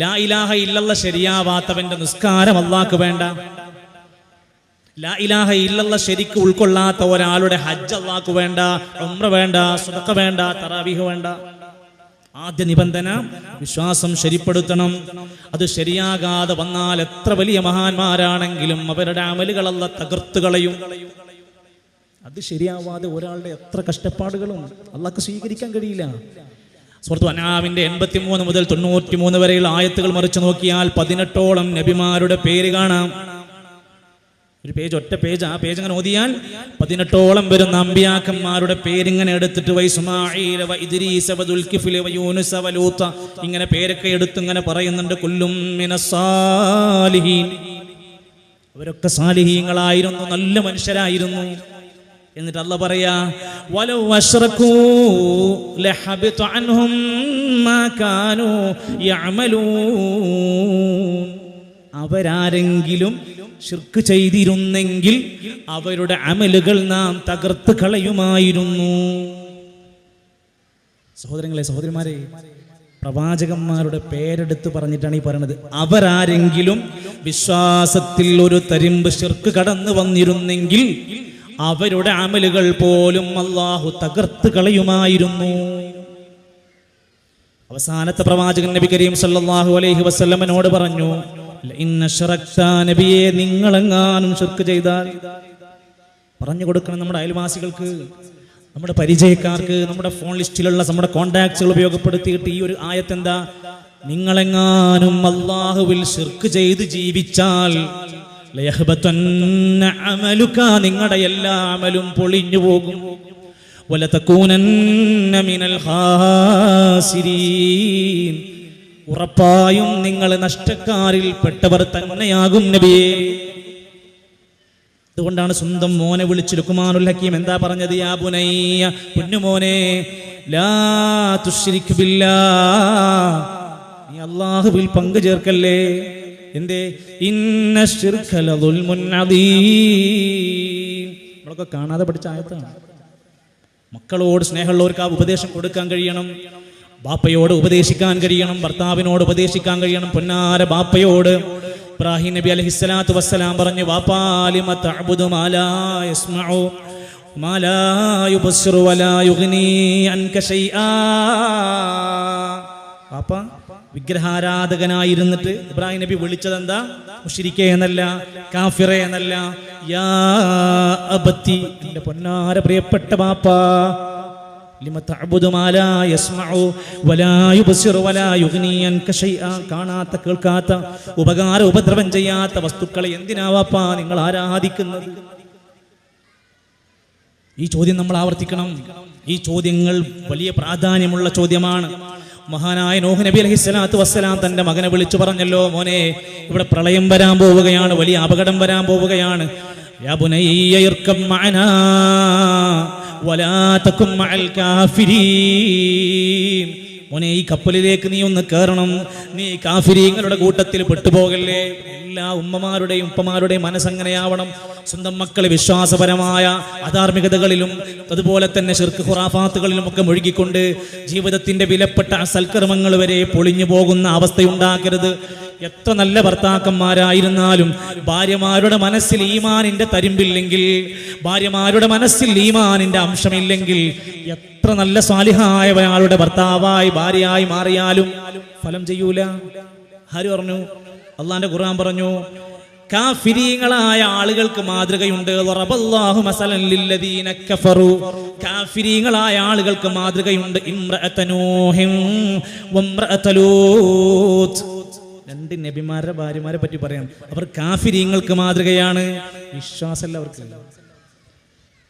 ലാ ഇലാഹ ഇല്ലല്ല ശരിയാവാത്തവന്റെ നിസ്കാരം അള്ളാക്ക് വേണ്ട. ലാ ഇലാഹ ഇല്ലല്ല ശരിക്ക് ഉൾക്കൊള്ളാത്ത ഒരാളുടെ ഹജ്ജ് അള്ളാക്ക് വേണ്ട ഉംറ വേണ്ട സുതക്ക വേണ്ട തറാവിഹ് വേണ്ട. ആദ്യ നിബന്ധന വിശ്വാസം ശരിപ്പെടുത്തണം. അത് ശരിയാകാതെ വന്നാൽ എത്ര വലിയ മഹാന്മാരാണെങ്കിലും അവരുടെ അമലുകളല്ല തകർത്തു കളയും. അത് ശരിയാവാതെ ഒരാളുടെ എത്ര കഷ്ടപ്പാടുകളും അള്ളാഹ്ക്ക് സ്വീകരിക്കാൻ കഴിയില്ല. സുഹൃത്തു അനാവിന്റെ എൺപത്തി മൂന്ന് മുതൽ തൊണ്ണൂറ്റി മൂന്ന് വരെയുള്ള ആയത്തുകൾ മറിച്ചു നോക്കിയാൽ പതിനെട്ടോളം നബിമാരുടെ പേര് കാണാം. ഒരു പേജ് ഒറ്റ പേജ് ആ പേജ് അങ്ങനെ ഓതിയാൽ പതിനെട്ടോളം വരുന്ന അമ്പിയാക്കന്മാരുടെ പേരിങ്ങനെ എടുത്തിട്ട് ഇങ്ങനെ പേരൊക്കെ എടുത്ത് ഇങ്ങനെ പറയുന്നുണ്ട് കൊല്ലും അവരൊക്കെ സാലിഹീങ്ങളായിരുന്നു നല്ല മനുഷ്യരായിരുന്നു. എന്നിട്ട് അല്ല പറയാ അവരാരെങ്കിലും ശിർക്ക് ചെയ്തിരുന്നെങ്കിൽ അവരുടെ അമലുകൾ നാം തകർത്ത് കളയുമായിരുന്നു. സഹോദരങ്ങളെ സഹോദരിമാരെ പ്രവാചകന്മാരുടെ പേരെടുത്ത് പറഞ്ഞിട്ടാണ് ഈ പറയുന്നത് അവരാരെങ്കിലും വിശ്വാസത്തിൽ ഒരു തരിമ്പ് ശിർക്ക് കടന്നു വന്നിരുന്നെങ്കിൽ അവരുടെ അമലുകൾ പോലും അള്ളാഹു തകർത്ത് കളയുമായിരുന്നു. അവസാനത്തെ പ്രവാചകൻ നബി കരീം സല്ലാഹു അലൈഹി വസ്ലമനോട് പറഞ്ഞു നബിയെ നിങ്ങളെങ്ങാനും ഷിർക്ക് ചെയ്താൽ പറഞ്ഞു കൊടുക്കണം നമ്മുടെ അയൽവാസികൾക്ക് നമ്മുടെ പരിചയക്കാർക്ക് നമ്മുടെ ഫോൺ ലിസ്റ്റിലുള്ള നമ്മുടെ കോണ്ടാക്ട്സുകൾ ഉപയോഗപ്പെടുത്തിയിട്ട് ഈ ഒരു ആയത്തെന്താ? നിങ്ങളെങ്ങാനും അള്ളാഹുവിൽ ഷിർക്ക് ചെയ്ത് ജീവിച്ചാൽ ലയഹ്ബത്തന്ന അമലുക നിങ്ങളുടെ എല്ലാ അമലും പൊളിഞ്ഞു പോകും. ഉറപ്പായും നിങ്ങൾ നഷ്ടക്കാരിൽ പെട്ടവർ തന്നെയാകും നബിയേ. അതുകൊണ്ടാണ് സ്വന്തം മോനെ വിളിച്ച് ലുക്കുമാനുൽ ഹക്കീം എന്താ പറഞ്ഞത് യാ ബുനയ്യ? പൊന്നുമോനെ ലാ തുശ്രിക് ബില്ലാ. നീ അല്ലാഹുവിൽ പങ്കു ചേർക്കല്ലേ? എന്തേ? ഇന്ന നമ്മളൊക്കെ കാണാതെ പഠിച്ച ആയത്താണ്. മക്കളോട് സ്നേഹമുള്ളവർക്ക് ആ ഉപദേശം കൊടുക്കാൻ കഴിയണം. ബാപ്പയോട് ഉപദേശിക്കാൻ കഴിയണം. ഭർത്താവിനോട് ഉപദേശിക്കാൻ കഴിയണം. പൊന്നാര ബാപ്പയോട്. ഇബ്രാഹിം നബി അലഹിസ്സലാത്തു വസ്സലാം പറഞ്ഞു വാപ്പാലിമ തഅബുദു മാലാ യസ്മഉ? മാലാ യുബസ്സിറു വലാ യുഗ്നി അൻക ശൈആ. വാപ്പ വിഗ്രഹാരാധകനായിരുന്നിട്ട് ഇബ്രാഹിം നബി വിളിച്ചത് എന്താ മുഷിരിക്കെ എന്നല്ല കാഫിറ എന്നല്ല. യാ അബത്തി എന്റെ പൊന്നാര പ്രിയപ്പെട്ട ബാപ്പാ കാണാത്ത കേൾക്കാത്ത ഉപകാര ഉപദ്രവം ചെയ്യാത്ത വസ്തുക്കളെ എന്തിനാവാപ്പാ നിങ്ങൾ ആരാധിക്കുന്നത്? ഈ ചോദ്യം നമ്മൾ ആവർത്തിക്കണം. ഈ ചോദ്യങ്ങൾ വലിയ പ്രാധാന്യമുള്ള ചോദ്യമാണ്. മഹാനായ നോഹ് നബി അലഹി സ്വലാത്തു വസ്സലാം തന്റെ മകനെ വിളിച്ചു പറഞ്ഞല്ലോ മോനെ ഇവിടെ പ്രളയം വരാൻ പോവുകയാണ് വലിയ അപകടം വരാൻ പോവുകയാണ്. യാ മോനെ ഈ കപ്പലിലേക്ക് നീ ഒന്ന് കയറണം നീ കാഫിരീങ്ങളുടെ കൂട്ടത്തിൽ പെട്ടുപോകല്ലേ? എല്ലാ ഉമ്മമാരുടെയും ഉപ്പമാരുടെയും മനസ്സങ്ങനെയാവണം. സ്വന്തം മക്കളെ വിശ്വാസപരമായ അധാർമികതകളിലും അതുപോലെ തന്നെ ശിർക്ക് ഖുറാഫാത്തുകളിലും ഒക്കെ മുഴുകിക്കൊണ്ട് ജീവിതത്തിന്റെ വിലപ്പെട്ട സൽക്കർമ്മങ്ങൾ വരെ പൊളിഞ്ഞു പോകുന്ന അവസ്ഥയുണ്ടാക്കരുത് എത്ര നല്ല ഭർത്താക്കന്മാരായിരുന്നാലും ഭാര്യമാരുടെ മനസ്സിൽ ഈമാനിന്റെ തരിമ്പില്ലെങ്കിൽ ഭാര്യമാരുടെ മനസ്സിൽ ഈമാനിന്റെ അംശമില്ലെങ്കിൽ എത്ര നല്ല സ്വാലിഹായ ഒരാളുടെ ഭർത്താവായി ഭാര്യയായി മാറിയാലും ഫലം ചെയ്യൂല. ആര് പറഞ്ഞു അള്ളാന്റെ ഖുർആൻ പറഞ്ഞു കാഫിരീങ്ങളായ ആളുകൾക്ക് മാതൃകയുണ്ട്. കാഫിരീങ്ങളായ ആളുകൾക്ക് മാതൃകയുണ്ട്. രണ്ട് നബിമാരുടെ ഭാര്യമാരെ പറ്റി പറയാം. അവർ കാഫിരീങ്ങൾക്ക് മാതൃകയാണ്. വിശ്വാസമല്ല അവർക്ക്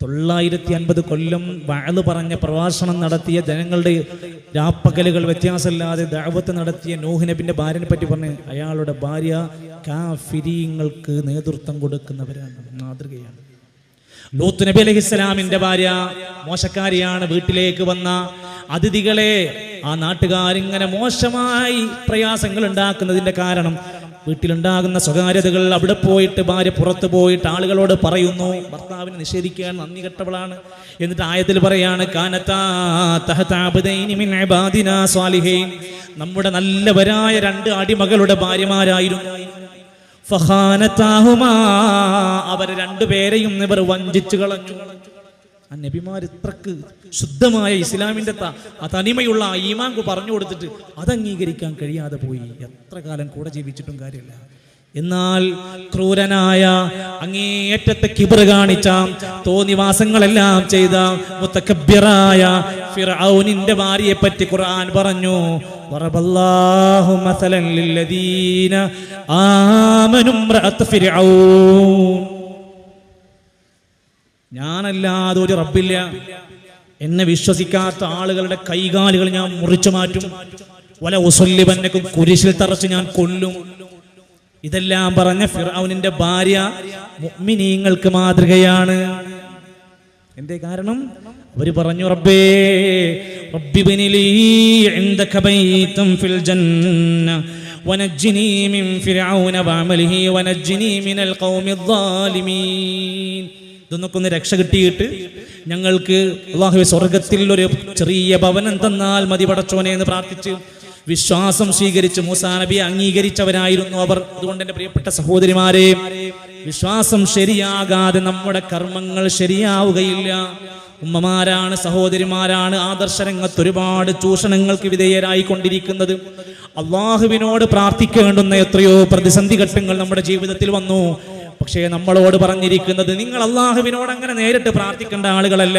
തൊള്ളായിരത്തി അൻപത് കൊല്ലം വാഴ് പറഞ്ഞ പ്രഭാഷണം നടത്തിയ ജനങ്ങളുടെ രാപ്പകലുകൾ വ്യത്യാസമില്ലാതെ ദാവത്ത് നടത്തിയ നൂഹ് നബിന്റെ ഭാര്യനെ പറ്റി പറഞ്ഞ് അയാളുടെ ഭാര്യ കാഫിരീങ്ങൾക്ക് നേതൃത്വം കൊടുക്കുന്നവരാണ്. മാതൃകയാണ്. ലൂത്ത് നബി അലഹി ഇസ്ലാമിന്റെ ഭാര്യ മോശക്കാരിയാണ് വീട്ടിലേക്ക് വന്ന അതിഥികളെ ആ നാട്ടുകാരിങ്ങനെ മോശമായി പ്രയാസങ്ങൾ ഉണ്ടാക്കുന്നതിന്റെ കാരണം വീട്ടിലുണ്ടാകുന്ന സ്വകാര്യതകൾ അവിടെ പോയിട്ട് ഭാര്യ പുറത്ത് പോയിട്ട് ആളുകളോട് പറയുന്നു ഭർത്താവിനെ നിഷേധിക്കാൻ നന്ദി കെട്ടവളാണ്. എന്നിട്ട് ആയത്തിൽ പറയാണ് നമ്മുടെ നല്ലവരായ രണ്ട് അടിമകളുടെ ഭാര്യമാരായിരുന്നു. ഫഹാനത്താഹുമാ അവർ രണ്ടുപേരെയും ഇവർ വഞ്ചിച്ചു കളഞ്ഞു. ആ നബിമാർ ഇത്രക്ക് ശുദ്ധമായ ഇസ്ലാമിന്റെ ആ തനിമയുള്ള ആ ഈമാങ്കു പറഞ്ഞു കൊടുത്തിട്ട് അത് അംഗീകരിക്കാൻ കഴിയാതെ പോയി. എത്ര കാലം കൂടെ ജീവിച്ചിട്ടും കാര്യമില്ല. എന്നാൽ ക്രൂരനായ അങ്ങേയറ്റത്തെ കിബർ കാണിച്ച തോന്നിവാസങ്ങളെല്ലാം ചെയ്ത മുത്തക്കബ്യറായ ഫിർഔനിന്റെ ഭാര്യയെ പറ്റി ഖുർആൻ പറഞ്ഞു വറബല്ലാഹു മസലൻ ലില്ലദീന ആമനും ഫിർഔൻ. ഞാനല്ലാതെ ഒരു റബ്ബില്ല. എന്നെ വിശ്വസിക്കാത്ത ആളുകളുടെ കൈകാലുകൾ ഞാൻ മുറിച്ചു മാറ്റും. വല ഉസല്ലിബന്നക്കും കുരിശിൽ തറച്ച് ഞാൻ കൊല്ലും. ഇതെല്ലാം പറഞ്ഞ ഫിറൌനിന്റെ ഭാര്യ മുഅ്മിനീങ്ങൾക്ക് മാതൃകയാണ്. എന്തേ കാരണം? അവർ പറഞ്ഞു റബ്ബേ ഫിൽ ജന്ന. വനജ്ജിനി മിനൽ ഖൗമിൽ ളാലിമീൻ ഇതൊന്നൊക്കെ ഒന്ന് രക്ഷ കിട്ടിയിട്ട് ഞങ്ങൾക്ക് അള്ളാഹു സ്വർഗത്തിൽ ഒരു ചെറിയ ഭവനം തന്നാൽ മതി പടച്ചോനെ എന്ന് പ്രാർത്ഥിച്ച് വിശ്വാസം സ്വീകരിച്ച് മൂസാ നബിയെ അംഗീകരിച്ചവരായിരുന്നു അവർ. അതുകൊണ്ട് എന്റെ പ്രിയപ്പെട്ട സഹോദരിമാരെ വിശ്വാസം ശരിയാകാതെ നമ്മുടെ കർമ്മങ്ങൾ ശരിയാവുകയില്ല. ഉമ്മമാരാണ് സഹോദരിമാരാണ് ആദർശരംഗത്ത് ഒരുപാട് ചൂഷണങ്ങൾക്ക് വിധേയരായി വിധേയരായിക്കൊണ്ടിരിക്കുന്നത്. അള്ളാഹുവിനോട് പ്രാർത്ഥിക്കേണ്ടുന്ന എത്രയോ പ്രതിസന്ധി ഘട്ടങ്ങൾ നമ്മുടെ ജീവിതത്തിൽ വന്നു. പക്ഷേ നമ്മളോട് പറഞ്ഞിരിക്കുന്നത് നിങ്ങൾ അള്ളാഹുവിനോട് അങ്ങനെ നേരിട്ട് പ്രാർത്ഥിക്കേണ്ട ആളുകളല്ല.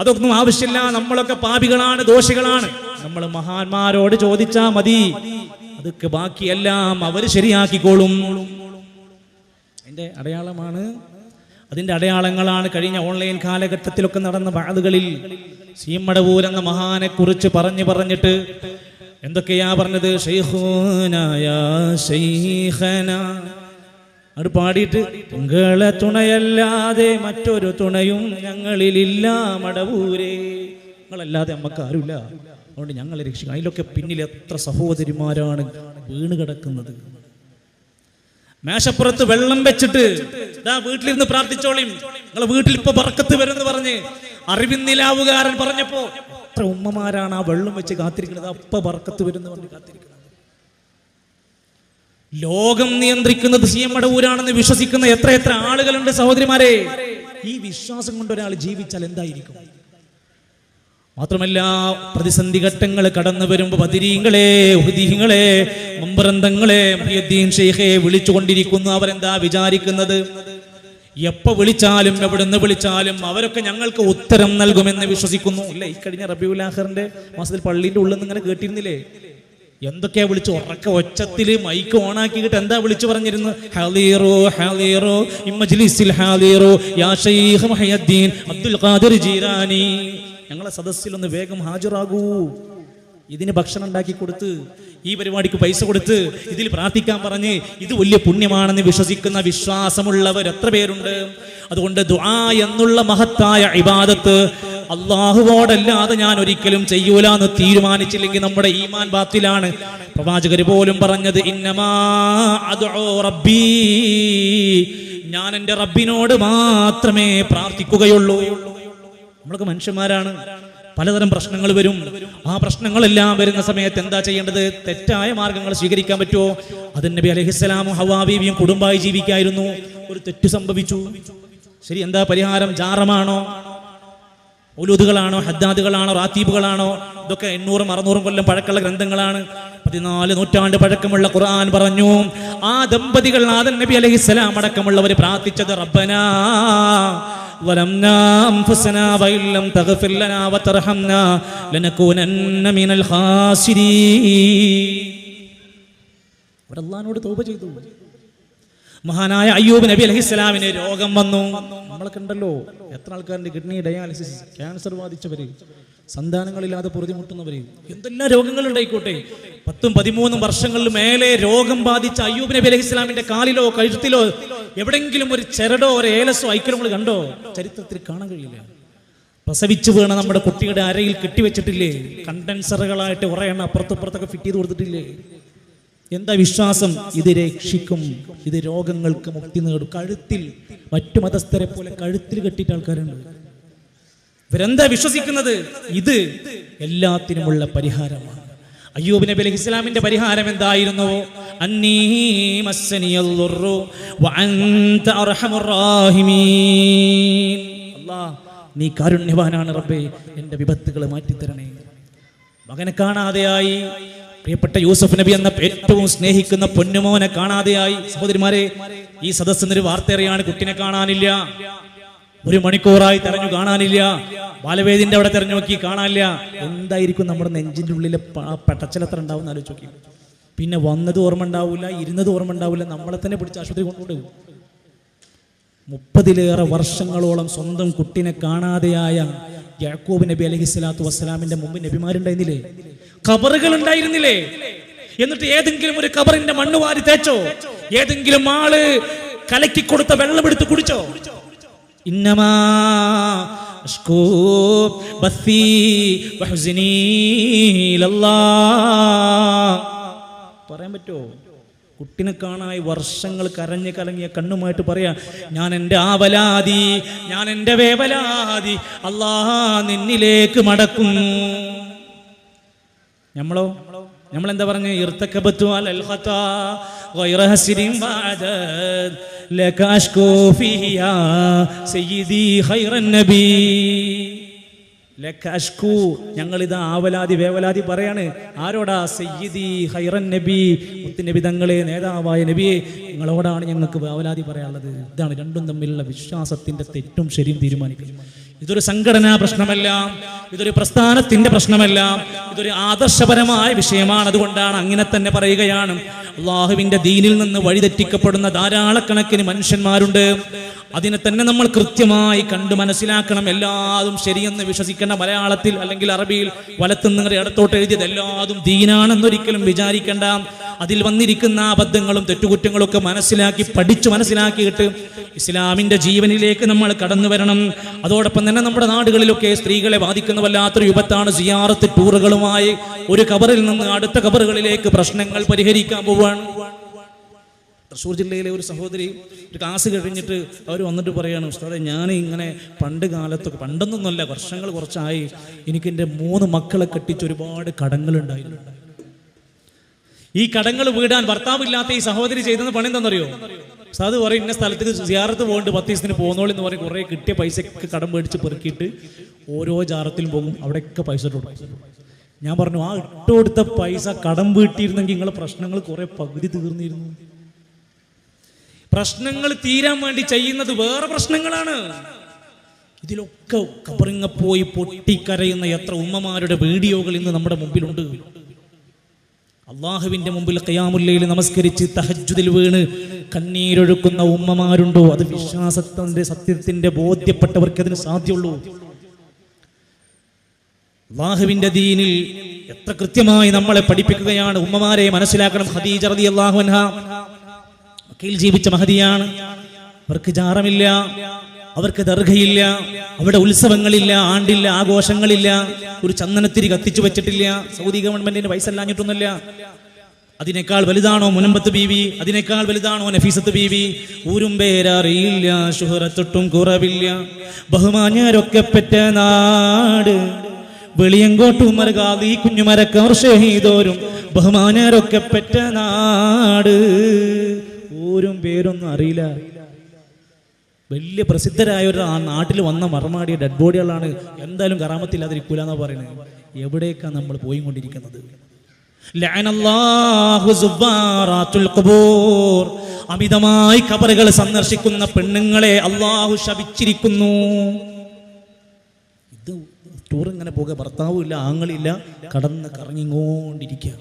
അതൊന്നും ആവശ്യമില്ല. നമ്മളൊക്കെ പാപികളാണ് ദോഷികളാണ്. നമ്മൾ മഹാന്മാരോട് ചോദിച്ചാ മതി. അതൊക്കെ ബാക്കിയെല്ലാം അവർ ശരിയാക്കിക്കോളും. അതിന്റെ അടയാളമാണ് അതിന്റെ അടയാളങ്ങളാണ് കഴിഞ്ഞ ഓൺലൈൻ കാലഘട്ടത്തിലൊക്കെ നടന്ന ബാധകളിൽ സീമടവൂർ എന്ന മഹാനെ കുറിച്ച് പറഞ്ഞു പറഞ്ഞിട്ട് എന്തൊക്കെയാ പറഞ്ഞത്? ഷെയ്ഖൂനായ ഷെയ്ഖന അത് പാടിയിട്ട് പൊങ്കളെ തുണയല്ലാതെ മറ്റൊരു തുണയും ഞങ്ങളിലില്ല മടവൂരേ. ഞങ്ങളല്ലാതെ നമുക്ക് ആരുമില്ല. അതുകൊണ്ട് ഞങ്ങളെ രക്ഷിക്കണം. അതിലൊക്കെ പിന്നിൽ എത്ര സഹോദരിമാരാണ് വീണ് കിടക്കുന്നത്. മേശപ്പുറത്ത് വെള്ളം വെച്ചിട്ട് ഇതാ വീട്ടിലിരുന്ന് പ്രാർത്ഥിച്ചോളിയും നിങ്ങളെ വീട്ടിൽ ഇപ്പൊ പറക്കത്ത് വരുമെന്ന് പറഞ്ഞ് അറിവിന്നിലാവുകാരൻ പറഞ്ഞപ്പോ എത്ര ഉമ്മമാരാണ് ആ വെള്ളം വെച്ച് കാത്തിരിക്കുന്നത്. അപ്പ പറക്കത്ത് വരുമെന്ന് പറഞ്ഞ് കാത്തിരിക്കുന്നത്. ലോകം നിയന്ത്രിക്കുന്നത് സി എം മടവൂരാണെന്ന് വിശ്വസിക്കുന്ന എത്ര എത്ര ആളുകളുണ്ട് സഹോദരിമാരെ? ഈ വിശ്വാസം കൊണ്ട് ഒരാൾ ജീവിച്ചാൽ എന്തായിരിക്കും? മാത്രമല്ല പ്രതിസന്ധി ഘട്ടങ്ങൾ കടന്നു വരുമ്പോൾ പതിരീങ്ങളെ ഉഹദീങ്ങളെ മമ്പറന്തങ്ങളെ മുഹിയുദ്ദീൻ ഷെയ്ഖെ വിളിച്ചുകൊണ്ടിരിക്കുന്നു. അവരെന്താ വിചാരിക്കുന്നത്? എപ്പോ വിളിച്ചാലും എവിടുന്ന് വിളിച്ചാലും അവരൊക്കെ ഞങ്ങൾക്ക് ഉത്തരം നൽകുമെന്ന് വിശ്വസിക്കുന്നു. ഇല്ല ഈ കഴിഞ്ഞ റബിഉലാഹറിന്റെ മാസത്തിൽ പള്ളിന്റെ ഉള്ളിൽ നിന്ന് ഇങ്ങനെ കേട്ടിരുന്നില്ലേ? എന്തൊക്കെയാ വിളിച്ചു ഉറക്ക ഒച്ചത്തിൽ മൈക്ക് ഓണാക്കിയിട്ട് എന്താ വിളിച്ചു പറഞ്ഞിരുന്നു ഹാലീറോ ഹാലീറോ ഇമ്മജ്ലിസിൽ ഹാലീറോ യാ Shaikh Muhyiddin Abdul Qadir Jilani ഞങ്ങളെ സദസ്സിൽ ഒന്ന് വേഗം ഹാജരാകൂ. ഇതിന് ഭക്ഷണം ഉണ്ടാക്കി കൊടുത്ത് ഈ പരിപാടിക്ക് പൈസ കൊടുത്ത് ഇതിൽ പ്രാർത്ഥിക്കാൻ പറഞ്ഞ് ഇത് വലിയ പുണ്യമാണെന്ന് വിശ്വസിക്കുന്ന വിശ്വാസമുള്ളവർ എത്ര പേരുണ്ട്? അതുകൊണ്ട് ദുആ എന്നുള്ള മഹത്തായ ഇബാദത്ത് അള്ളാഹുവോടല്ലാതെ ഞാൻ ഒരിക്കലും ചെയ്യൂല എന്ന് തീരുമാനിച്ചില്ലെങ്കിൽ നമ്മുടെ ഈമാൻ ബാത്തിലാണ്. പ്രവാചകർ പോലും പറഞ്ഞത് ഇന്നമാ റബ്ബീ. ഞാൻ എന്റെ റബ്ബിനോട് മാത്രമേ പ്രാർത്ഥിക്കുകയുള്ളൂ. നമ്മളൊക്കെ മനുഷ്യന്മാരാണ്. പലതരം പ്രശ്നങ്ങൾ വരും. ആ പ്രശ്നങ്ങളെല്ലാം വരുന്ന സമയത്ത് എന്താ ചെയ്യേണ്ടത്? തെറ്റായ മാർഗങ്ങൾ സ്വീകരിക്കാൻ പറ്റുമോ? അത് നബി അലഹിസ്സലാമും ഹവാബീബിയും കുടുംബമായി ജീവിക്കായിരുന്നു. ഒരു തെറ്റ് സംഭവിച്ചു. ശരി എന്താ പരിഹാരം? ജാറമാണോ? ഉലുദുകളാണോ ഹദ്ദാദുകളാണോ റാത്തീബുകളാണോ ഇതൊക്കെ എണ്ണൂറും അറുന്നൂറും കൊല്ലം പഴക്കമുള്ള ഗ്രന്ഥങ്ങളാണ് പതിനാല് നൂറ്റാണ്ട് പഴക്കമുള്ള ഖുർആൻ പറഞ്ഞു ആ ദമ്പതികൾ ആദൻ നബി അലൈഹിസ്സലാം അടക്കമുള്ളവർ പ്രാർത്ഥിച്ചത് റബ്ബനാ ظلمنا أنفسنا وإن لم تغفر لنا وترحمنا لنكونن من الخاسرين അവർ അള്ളഹാനോട് തോപ ചെയ്തു മഹാനായ അയ്യൂബ് നബി അലഹിസ്സലാമിന് രോഗം വന്നു. നമ്മളൊക്കെ ഉണ്ടല്ലോ എത്ര ആൾക്കാരുടെ കിഡ്നി ഡയാലിസിസ് ക്യാൻസർ ബാധിച്ചവര് സന്താനങ്ങളില്ലാതെ പൊറുതിമുട്ടുന്നവര് എന്തെല്ലാം രോഗങ്ങളുണ്ടായിക്കോട്ടെ? പത്തും പതിമൂന്നും വർഷങ്ങളിൽ മേലെ രോഗം ബാധിച്ച അയ്യൂബ് നബി അലഹി ഇസ്ലാമിന്റെ കാലിലോ കഴുത്തിലോ എവിടെങ്കിലും ഒരു ചെരടോ ഒരു ഏലസോ ഐക്യം കണ്ടോ? ചരിത്രത്തിൽ കാണാൻ കഴിയില്ല. പ്രസവിച്ചു വീണ നമ്മുടെ കുട്ടിയുടെ അരയിൽ കെട്ടിവെച്ചിട്ടില്ലേ? കണ്ടൻസറുകളായിട്ട് കുറേ എണ്ണം അപ്പുറത്തപ്പുറത്തൊക്കെ ഫിറ്റ് ചെയ്ത് കൊടുത്തിട്ടില്ലേ? എന്താ വിശ്വാസം? ഇത് രക്ഷിക്കും. ഇത് രോഗങ്ങൾക്ക് മുക്തി നേടും. കഴുത്തിൽ മറ്റു മതസ്ഥരെ പോലെ കഴുത്തിൽ കെട്ടിയിട്ട് ആൾക്കാരുണ്ട്. ഇവരെന്താ വിശ്വസിക്കുന്നത്? ഇത് എല്ലാത്തിനുമുള്ള പരിഹാരമാണ്. അയ്യൂബ് നബി അലൈഹി ഇസ്ലാമിന്റെ പരിഹാരം എന്തായിരുന്നു? നീ കാരുണ്യവാനാണ് റബ്ബേ. എന്റെ വിപത്തുകൾ മാറ്റിത്തരണേ. മകനെ കാണാതെയായി. പ്രിയപ്പെട്ട യൂസഫ് നബി എന്ന ഏറ്റവും സ്നേഹിക്കുന്ന പൊന്നുമോനെ കാണാതെയായി സഹോദരിമാരെ ഈ സദസ്സിന് ഒരു വാർത്ത അറിയാണ് കുട്ടിനെ കാണാനില്ല. ഒരു മണിക്കൂറായി തെരഞ്ഞു കാണാനില്ല. ബാലവേദിന്റെ അവിടെ തെരഞ്ഞു നോക്കി കാണാനില്ല. എന്തായിരിക്കും നമ്മുടെ നെഞ്ചിന്റെ ഉള്ളിലെ പ- പെട്ടച്ചിലത്ര ഉണ്ടാവും ആലോചിച്ച് നോക്കി. പിന്നെ വന്നത് ഓർമ്മ ഉണ്ടാവില്ല ഇരുന്നത് ഓർമ്മ ഉണ്ടാവില്ല നമ്മളെ തന്നെ പിടിച്ച് ആശുപത്രി കൊണ്ടുപോകും മുപ്പതിലേറെ വർഷങ്ങളോളം സ്വന്തം കുട്ടിനെ കാണാതെയായ യാക്കൂബ് നബി അലഹി സ്വലാത്തു വസ്സലാമിന്റെ മുമ്പ് നബിമാരുണ്ടായിരുന്നില്ലേ? ഖബറുകൾ ഉണ്ടായിരുന്നില്ലേ എന്നിട്ട് ഏതെങ്കിലും ഒരു കബറിന്റെ മണ്ണ് വാരി തേച്ചോ? ഏതെങ്കിലും ആൾ കലക്കി കൊടുത്ത വെള്ളം എടുത്ത് കുടിച്ചോ? ഇന്നമാ പറയാൻ പറ്റോ കുട്ടിനെ കാണായി വർഷങ്ങൾ കരഞ്ഞു കലങ്ങിയ കണ്ണുമായിട്ട് പറയാ ഞാൻ എന്റെ ആവലാതി ഞാൻ എന്റെ വേവലാതി അല്ലാ നിന്നിലേക്ക് മടക്കുന്നു നമ്മളോ എന്താ പറഞ്ഞു? ഇർത്തക്കബത്തുവാൽ ഞങ്ങളിത് ആവലാതി വേവലാതി പറയാണ്. ആരോടാ? സയ്യിദി ഹൈറൻ നബി. മുത്തുനബി തങ്ങളെ നേതാവായ നബിയെ നിങ്ങളോടാണ് ഞങ്ങൾക്ക് വേവലാതി പറയാനുള്ളത്. ഇതാണ് രണ്ടും തമ്മിലുള്ള വിശ്വാസത്തിന്റെ തെറ്റും ശരിയും തീരുമാനിക്കുന്നത് ഇതൊരു സംഘടനാ പ്രശ്നമല്ല. ഇതൊരു പ്രസ്ഥാനത്തിന്റെ പ്രശ്നമല്ല. ഇതൊരു ആദർശപരമായ വിഷയമാണ്. അതുകൊണ്ടാണ് അങ്ങനെ തന്നെ പറയുകയാണ്. അള്ളാഹുവിന്റെ ദീനിൽ നിന്ന് വഴിതെറ്റിക്കപ്പെടുന്ന ധാരാളക്കണക്കിന് മനുഷ്യന്മാരുണ്ട്. അതിനെ തന്നെ നമ്മൾ കൃത്യമായി കണ്ടു മനസ്സിലാക്കണം. എല്ലാതും ശരിയെന്ന് വിശ്വസിക്കേണ്ട മലയാളത്തിൽ അല്ലെങ്കിൽ അറബിയിൽ വലത്തുനിന്ന് ഇടത്തോട്ട് എഴുതിയത് എല്ലാതും ദീനാണെന്നൊരിക്കലും വിചാരിക്കേണ്ട. അതിൽ വന്നിരിക്കുന്ന അബദ്ധങ്ങളും തെറ്റുകുറ്റങ്ങളും ഒക്കെ മനസ്സിലാക്കി പഠിച്ചു മനസ്സിലാക്കിയിട്ട് ഇസ്ലാമിന്റെ ജീവനിലേക്ക് നമ്മൾ കടന്നു വരണം. അതോടൊപ്പം തന്നെ നമ്മുടെ നാടുകളിലൊക്കെ സ്ത്രീകളെ ബാധിക്കുന്ന വല്ലാത്തൊരു യുപത്താണ് സിയാറത്ത് ടൂറുകളുമായി. ഒരു കബറിൽ നിന്ന് അടുത്ത കബറുകളിലേക്ക് പ്രശ്നങ്ങൾ പരിഹരിക്കാൻ പോവുകയാണ്. തൃശ്ശൂർ ജില്ലയിലെ ഒരു സഹോദരി ഒരു ക്ലാസ് കഴിഞ്ഞിട്ട് അവർ വന്നിട്ട് പറയാണ് ഉസ്താദെ ഞാൻ ഇങ്ങനെ പണ്ട് കാലത്തൊക്കെ പണ്ടൊന്നുമല്ല വർഷങ്ങൾ കുറച്ചായി. എനിക്ക് എന്റെ മൂന്ന് മക്കളെ കെട്ടിച്ച് ഒരുപാട് കടങ്ങളുണ്ടായിരുന്നു ഈ കടങ്ങൾ വീടാൻ ഭർത്താവില്ലാത്ത ഈ സഹോദരി ചെയ്തെന്ന് പണി എന്താണെന്നറിയോ ഉസ്താദ് പറയും ഇന്ന സ്ഥലത്തേക്ക് സിയാറത്ത് പോകേണ്ട പത്ത് ദിവസത്തിന് പോകുന്നോളി എന്ന് പറയും. കുറേ കിട്ടിയ പൈസക്ക് കടം മേടിച്ച് പെറുക്കിയിട്ട് ഓരോ ജാറത്തിലും പോകും അവിടെയൊക്കെ പൈസ ഇട്ടു. ഞാൻ പറഞ്ഞു ആ ഇട്ട് കൊടുത്ത പൈസ കടം വീട്ടിയിരുന്നെങ്കിൽ നിങ്ങളെ പ്രശ്നങ്ങൾ കുറെ പകുതി തീർന്നിരുന്നു. പ്രശ്നങ്ങൾ തീരാൻ വേണ്ടി ചെയ്യുന്നത് വേറെ പ്രശ്നങ്ങളാണ്. ഇതിലൊക്കെ കബറിങ്ങ പോയി പൊട്ടിക്കരയുന്ന എത്ര ഉമ്മമാരുടെ വീഡിയോകൾ ഇന്ന് നമ്മുടെ മുമ്പിലുണ്ട്. അള്ളാഹുവിന്റെ മുമ്പിൽ കയാമുല്ലയിൽ നമസ്കരിച്ച് തഹജ്ജുദിൽ വീണ് കണ്ണീരൊഴുക്കുന്ന ഉമ്മമാരുണ്ടോ? അത് വിശ്വാസത്തിന്റെ സത്യത്തിന്റെ ബോധ്യപ്പെട്ടവർക്ക് അതിന് സാധ്യമുള്ളൂ. അള്ളാഹുവിന്റെ ദീനിൽ എത്ര കൃത്യമായി നമ്മളെ പഠിപ്പിക്കുകയാണ്. ഉമ്മമാരെ മനസ്സിലാക്കണം. ഖദീജ റളിയല്ലാഹു അൻഹ. മക്കയിൽ ജീവിച്ച മഹതിയാണ് അവർക്ക് ജാറമില്ല. അവർക്ക് ദർഘയില്ല അവിടെ ഉത്സവങ്ങളില്ല ആണ്ടില്ല ആഘോഷങ്ങളില്ല ഒരു ചന്ദനത്തിരി കത്തിച്ചു വെച്ചിട്ടില്ല സൗദി ഗവൺമെന്റിന് പൈസ അല്ലാഞ്ഞിട്ടൊന്നുമില്ല അതിനേക്കാൾ വലുതാണോ മുനമ്പത്ത് ബീവി? അതിനേക്കാൾ വലുതാണോ നഫീസത്ത് ബീവി? ഊരും പേരറിയില്ല ഷുഹറത്തൊട്ടും കുറവില്ല. ബഹുമാന്യരൊക്കെ പെറ്റ നാട് വെളിയങ്കോട്ടും കാതി കുഞ്ഞുമരക്കാർ ഷഹീദോരും ബഹുമാനരൊക്കെ പെറ്റ നാട്. ഊരും പേരൊന്നും അറിയില്ല. വലിയ പ്രസിദ്ധരായ ഒരു ആ നാട്ടിൽ വന്ന മറമാടിയ ഡെഡ് ബോഡികളാണ് എന്തായാലും കറാമത്തില്ലാതിരിക്കൂല എന്നാ പറയുന്നത് എവിടേക്കാണ് നമ്മൾ പോയി കൊണ്ടിരിക്കുന്നത്. അമിതമായി കബറുകൾ സന്ദർശിക്കുന്ന പെണ്ണുങ്ങളെ അള്ളാഹു ശപിച്ചിരിക്കുന്നു. ഇത് ടൂർ ഇങ്ങനെ പോകുക ഭർത്താവും ഇല്ല ആങ്ങളില്ല കടന്ന് കറങ്ങിങ്ങോണ്ടിരിക്കുക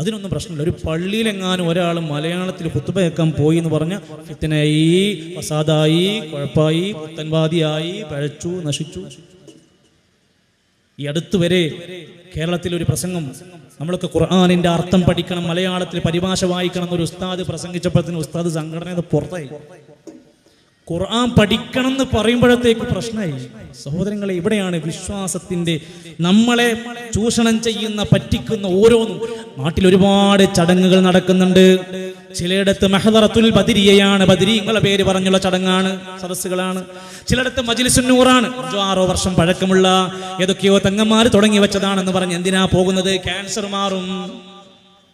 അതിനൊന്നും പ്രശ്നമില്ല. ഒരു പള്ളിയിലെങ്ങാനും ഒരാൾ മലയാളത്തിൽ കുത്തുപയക്കാൻ പോയി എന്ന് പറഞ്ഞ ഫിത്തനായി ഫസാദായി കുഴപ്പായി പുത്തൻവാദിയായി പഴച്ചു നശിച്ചു. ഈ അടുത്തു വരെ കേരളത്തിൽ ഒരു പ്രസംഗം. നമ്മളൊക്കെ ഖുർആാനിന്റെ അർത്ഥം പഠിക്കണം മലയാളത്തിൽ പരിഭാഷ വായിക്കണം എന്നൊരു ഉസ്താദ് പ്രസംഗിച്ചപ്പോഴത്തേന് ഉസ്താദ് സംഘടന പുറത്തായി. ഖുർആൻ പഠിക്കണം എന്ന് പറയുമ്പോഴത്തേക്ക് പ്രശ്നമായി. സഹോദരങ്ങളെ ഇവിടെയാണ് വിശ്വാസത്തിന്റെ നമ്മളെ ചൂഷണം ചെയ്യുന്ന പറ്റിക്കുന്ന ഓരോന്നും. നാട്ടിൽ ഒരുപാട് ചടങ്ങുകൾ നടക്കുന്നുണ്ട്. ചിലയിടത്ത് മെഹദറത്തുൽ ബദിരിയയാണ് ബദിരിങ്ങളെ പേര് പറഞ്ഞുള്ള ചടങ്ങാണ് സദസ്സുകളാണ്. ചിലയിടത്ത് മജിലിസുന്നൂറാണ് അഞ്ചോ ആറോ വർഷം പഴക്കമുള്ള ഏതൊക്കെയോ തങ്ങന്മാർ തുടങ്ങി വെച്ചതാണെന്ന് പറഞ്ഞ് എന്തിനാ പോകുന്നത്? ക്യാൻസർ മാറും.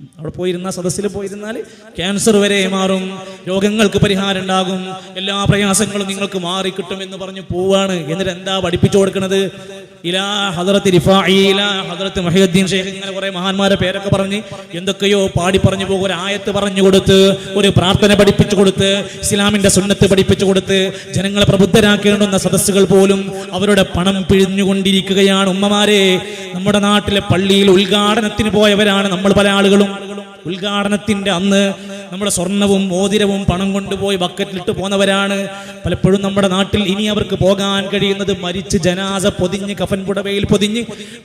അവിടെ പോയിരുന്ന സദസ്സിൽ പോയിരുന്നാൽ ക്യാൻസർ വരെ മാറും. രോഗങ്ങൾക്ക് പരിഹാരം ഉണ്ടാകും. എല്ലാ പ്രയാസങ്ങളും നിങ്ങൾക്ക് മാറിക്കിട്ടും എന്ന് പറഞ്ഞ് പോവാണ്. എന്നിട്ട് എന്താ പഠിപ്പിച്ചു കൊടുക്കുന്നത് ഇലാ ഹദറത്ത് റിഫാഇ, ഇലാ ഹദറത്ത് മഹിയുദ്ദീൻ ഷെയ്ഖ് ഇങ്ങനെ മഹാന്മാരെ പേരൊക്കെ പറഞ്ഞ് എന്തൊക്കെയോ പാടി പറഞ്ഞു പോകും. ഒരു ആയത്ത് പറഞ്ഞു കൊടുത്ത് ഒരു പ്രാർത്ഥന പഠിപ്പിച്ചു കൊടുത്ത് ഇസ്ലാമിന്റെ സുന്നത്ത് പഠിപ്പിച്ചു കൊടുത്ത് ജനങ്ങളെ പ്രബുദ്ധരാക്കേണ്ടുന്ന സദസ്സുകൾ പോലും അവരുടെ പണം പിഴിഞ്ഞുകൊണ്ടിരിക്കുകയാണ്. ഉമ്മമാരെ നമ്മുടെ നാട്ടിലെ പള്ളിയിൽ ഉദ്ഘാടനത്തിന് പോയവരാണ് നമ്മൾ പല ആളുകളും. ഉദ്ഘാടനത്തിന്റെ അന്ന് നമ്മുടെ സ്വർണവും മോതിരവും പണം കൊണ്ടുപോയി ബക്കറ്റിലിട്ട് പോന്നവരാണ്. പലപ്പോഴും നമ്മുടെ നാട്ടിൽ ഇനി അവർക്ക് പോകാൻ കഴിയുന്നത് മരിച്ച് ജനാസ പൊതിഞ്ഞ് കഫൻ പുടവയിൽ പൊതിഞ്ഞ്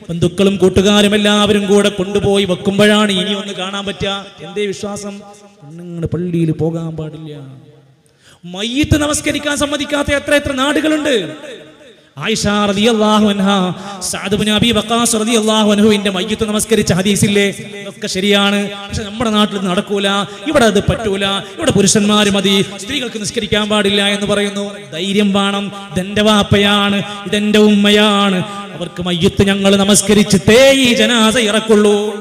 ബന്ധുക്കളും കൂട്ടുകാരും എല്ലാവരും കൂടെ കൊണ്ടുപോയി വെക്കുമ്പോഴാണ് ഇനി ഒന്ന് കാണാൻ പറ്റുക. എന്തേ വിശ്വാസം? പെണ്ണുങ്ങൾ പള്ളിയിൽ പോകാൻ പാടില്ല. മയ്യത്ത് നമസ്കരിക്കാൻ സമ്മതിക്കാത്ത എത്ര എത്ര നാടുകളുണ്ട്. മയ്യത്ത് നമസ്കരിച്ച ഹദീസില്ലേ? ഇതൊക്കെ ശരിയാണ്. പക്ഷെ നമ്മുടെ നാട്ടിൽ നടക്കൂല. ഇവിടെ അത് പറ്റൂല. ഇവിടെ പുരുഷന്മാർ മതി. സ്ത്രീകൾക്ക് നിസ്കരിക്കാൻ പാടില്ല എന്ന് പറയുന്നു. ധൈര്യം വേണം. ഇതെന്റെ വാപ്പയാണ്. ഇതെന്റെ ഉമ്മയാണ്. അവർക്ക് മയ്യത്ത് ഞങ്ങൾ നമസ്കരിച്ചിട്ടേ ഈ ജനാസ ഇറക്കുള്ളൂ.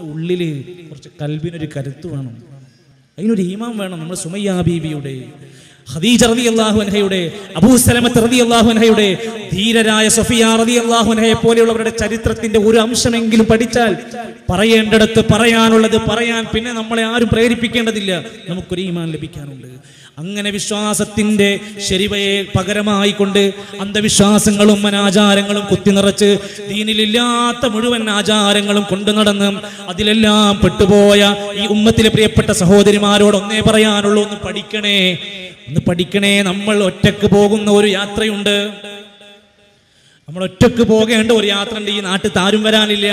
ഉള്ളിൽ കുറച്ച് കൽവിനൊരു കരുത്ത് വേണം. അതിനൊരു ഈമാൻ വേണം. നമ്മൾ സുമയ്യാ ബീവിയുടെ. ഖദീജ റളിയല്ലാഹു അൻഹയുടെ അബൂ സലമത്ത് റളിയല്ലാഹു അൻഹയുടെ ധീരരായ സഫിയ റളിയല്ലാഹു അൻഹയെ പോലെയുള്ളവരുടെ ചരിത്രത്തിന്റെ ഒരു അംശമെങ്കിലും പഠിച്ചാൽ പറയേണ്ടടുത്ത് പറയാനുള്ളത് പറയാൻ പിന്നെ നമ്മളെ ആരും പ്രേരിപ്പിക്കേണ്ടതില്ല. നമുക്കൊരു ഈമാൻ ലഭിക്കാനുണ്ട്. അങ്ങനെ വിശ്വാസത്തിന്റെ ശരിവയെ പകരമായിക്കൊണ്ട് അന്ധവിശ്വാസങ്ങളും അനാചാരങ്ങളും കുത്തി നിറച്ച് ദീനിലില്ലാത്ത മുഴുവൻ ആചാരങ്ങളും കൊണ്ടു നടന്ന് അതിലെല്ലാം പെട്ടുപോയ ഈ ഉമ്മത്തിലെ പ്രിയപ്പെട്ട സഹോദരിമാരോട് ഒന്നേ പറയാനുള്ളൂ ഒന്ന് പഠിക്കണേ. ഒന്ന് പഠിക്കണേ നമ്മൾ ഒറ്റയ്ക്ക് പോകുന്ന ഒരു യാത്രയുണ്ട്. നമ്മൾ ഒറ്റയ്ക്ക് പോകേണ്ട ഒരു യാത്ര ഉണ്ട് ഈ നാട്ടിൽ താരും വരാനില്ല.